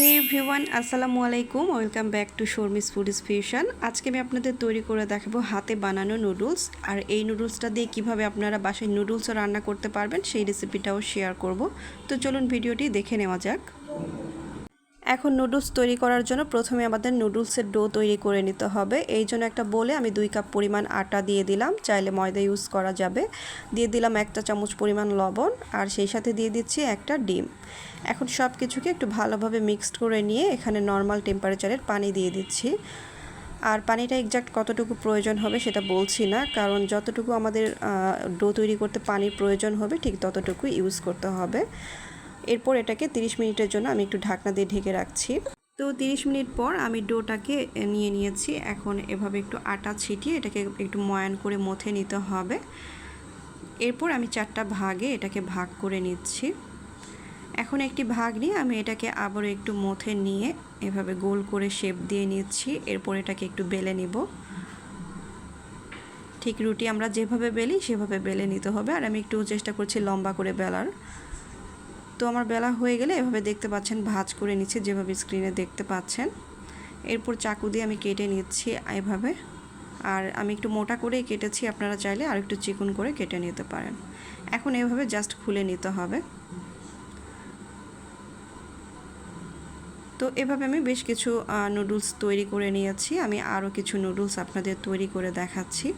হে everyone আসসালামু আলাইকুম। Welcome back to Sharmi's food fusion আজকে আমি আপনাদের তৈরি করে দেখাবো হাতে বানানো নুডলস আর এই নুডলসটা দিয়ে কীভাবে আপনারা বাসায় নুডলসও রান্না করতে পারবেন, সেই রেসিপিটাও শেয়ার করব। তো চলুন ভিডিওটি দেখে নেওয়া যাক। এখন নুডলস তৈরি করার জন্য প্রথমে আমাদের নুডলসের ডো তৈরি করে নিতে হবে। এই জন্য একটা বলে আমি দুই কাপ পরিমাণ আটা দিয়ে দিলাম। চাইলে ময়দা ইউজ করা যাবে। দিয়ে দিলাম একটা চামচ পরিমাণ লবণ আর সেই সাথে দিয়ে দিচ্ছি একটা ডিম। এখন সব কিছুকে একটু ভালোভাবে মিক্সড করে নিয়ে এখানে নর্মাল টেম্পারেচারের পানি দিয়ে দিচ্ছি। আর পানিটা এক্সাক্ট কতটুকু প্রয়োজন হবে সেটা বলছি না, কারণ যতটুকু আমাদের ডো তৈরি করতে পানির প্রয়োজন হবে ঠিক ততটুকু ইউজ করতে হবে। এরপর এটাকে 30 মিনিটের জন্য আমি একটু ঢাকনা দিয়ে ঢেকে রাখছি। তো 30 মিনিট পর আমি ডোটাকে নিয়ে নিয়েছি। এখন এভাবে একটু আটা ছিটিয়ে এটাকে একটু ময়ান করে মথে নিতে হবে। এরপর আমি চারটা ভাগে এটাকে ভাগ করে নিচ্ছি। এখন একটি ভাগ নিয়ে আমি এটাকে আবারও একটু মথে নিয়ে এভাবে গোল করে শেপ দিয়ে নিচ্ছি। এরপর এটাকে একটু বেলে নিব। ঠিক রুটি আমরা যেভাবে বেলি, সেভাবে বেলে নিতে হবে। আর আমি একটু চেষ্টা করছি লম্বা করে বেলার। তো আমার বেলা হয়ে গেলে এভাবে দেখতে পাচ্ছেন, ভাজ করে নিচ্ছে, যেভাবে স্ক্রিনে দেখতে পাচ্ছেন। এরপর চাকু দিয়ে আমি কেটে নিচ্ছি এভাবে। আর আমি একটু মোটা করেই কেটেছি, আপনারা চাইলে আর একটু চিকন করে কেটে নিতে পারেন। এখন এভাবে জাস্ট খুলে নিতে হবে। তো এভাবে আমি বেশ কিছু নুডলস তৈরি করে নিয়েছি। আমি আরও কিছু নুডলস আপনাদের তৈরি করে দেখাচ্ছি।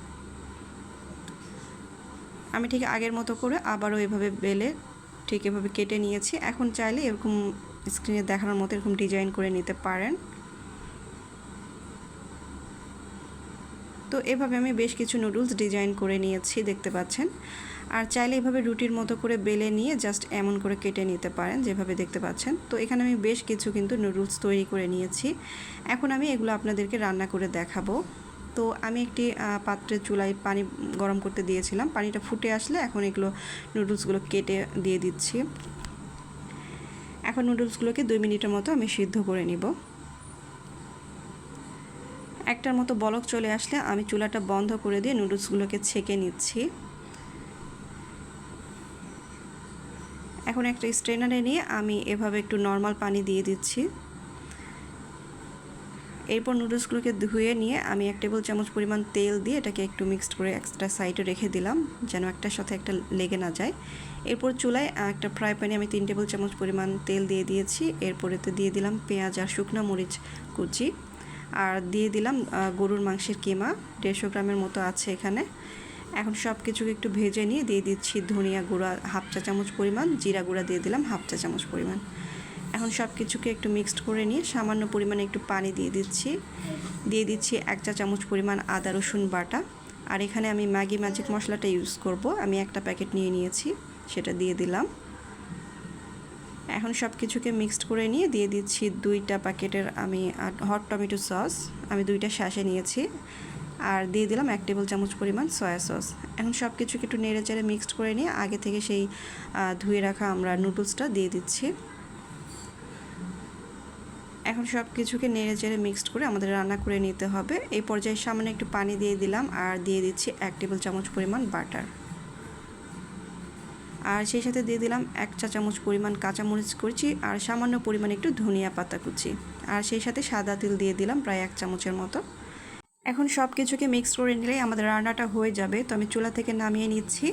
আমি ঠিক আগের মতো করে আবারও এভাবে বেলে ঠিক এভাবে কেটে নিয়েছি। এখন চাইলে এরকম স্ক্রিনে দেখানোর মতো এরকম ডিজাইন করে নিতে পারেন। তো এভাবে আমি বেশ কিছু নুডলস ডিজাইন করে নিয়েছি, দেখতে পাচ্ছেন। আর চাইলে এভাবে রুটির মতো করে বেলে নিয়ে জাস্ট এমন করে কেটে নিতে পারেন, যেভাবে দেখতে পাচ্ছেন। তো এখানে আমি বেশ কিছু কিন্তু নুডলস তৈরি করে নিয়েছি। এখন আমি এগুলো আপনাদেরকে রান্না করে দেখাবো। তো আমি একটি পাত্রে চুলায় পানি গরম করতে দিয়েছিলাম। পানিটা ফুটে আসলে এখন এগুলো নুডলসগুলো কেটে দিয়ে দিচ্ছি। এখন নুডলসগুলোকে দুই মিনিটের মতো আমি সিদ্ধ করে নিব। একটার মতো বলক চলে আসলে আমি চুলাটা বন্ধ করে দিয়ে নুডলসগুলোকে ছেঁকে নিচ্ছি। এখন একটা স্ট্রেনারে নিয়ে আমি এভাবে একটু নর্মাল পানি দিয়ে দিচ্ছি। এরপর নুডলসগুলোকে ধুয়ে নিয়ে আমি এক টেবিল চামচ পরিমাণ তেল দিয়ে এটাকে একটু মিক্সড করে এক্সট্রা সাইডে রেখে দিলাম, যেন একটার সাথে একটা লেগে না যায়। এরপর চুলায় একটা ফ্রাই প্যানে আমি তিন টেবিল চামচ পরিমাণ তেল দিয়ে দিয়েছি। এরপরেতে দিয়ে দিলাম পেঁয়াজ আর শুকনো মরিচ কুচি। আর দিয়ে দিলাম গরুর মাংসের কিমা, দেড়শো গ্রামের মতো আছে এখানে। এখন সব কিছুকে একটু ভেজে নিয়ে দিয়ে দিচ্ছি ধনিয়া গুঁড়া হাফ চা চামচ পরিমাণ, জিরা গুঁড়া দিয়ে দিলাম হাফ চা চামচ পরিমাণ। এখন সব কিছুকে একটু মিক্সড করে নিয়ে সামান্য পরিমাণে একটু পানি দিয়ে দিচ্ছি। দিয়ে দিচ্ছি এক চা চামচ পরিমাণ আদা, রসুন বাটা। আর এখানে আমি ম্যাগি ম্যাজিক মশলাটা ইউজ করব। আমি একটা প্যাকেট নিয়ে নিয়েছি, সেটা দিয়ে দিলাম। এখন সব কিছুকে মিক্সড করে নিয়ে দিয়ে দিচ্ছি দুইটা প্যাকেটের আমি হট টমেটো সস আমি দুইটা শ্বাসে নিয়েছি। আর দিয়ে দিলাম এক টেবিল চামচ পরিমাণ সয়া সস এখন সব কিছুকে একটু নেড়ে চেড়ে মিক্সড করে নিয়ে আগে থেকে সেই ধুয়ে রাখা আমরা নুডলসটা দিয়ে দিচ্ছি। এখন সব কিছুকে নেড়ে চেড়ে মিক্সড করে আমাদের রান্না করে নিতে হবে। এই পর্যায়ে সামনে একটু পানি দিয়ে দিলাম আর দিয়ে দিচ্ছি এক টেবিল চামচ পরিমাণ বাটার। আর সেই সাথে দিয়ে দিলাম এক চা চামচ পরিমাণ কাঁচামরিচ কুচি আর সামান্য পরিমাণ একটু ধনিয়া পাতা কুচি। আর সেই সাথে সাদা তিল দিয়ে দিলাম প্রায় এক চামচের মতো। এখন সব কিছুকে মিক্স করে নিলেই আমাদের রান্নাটা হয়ে যাবে। তো আমি চুলা থেকে নামিয়ে নিচ্ছি।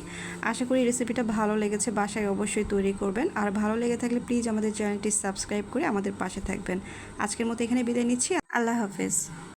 আশা করি রেসিপিটা ভালো লেগেছে, বাসায় অবশ্যই তৈরি করবেন। আর ভালো লেগে থাকলে প্লিজ আমাদের চ্যানেলটি সাবস্ক্রাইব করে আমাদের পাশে থাকবেন। আজকের মতো এখানে বিদায় নিচ্ছি। আল্লাহ হাফেজ।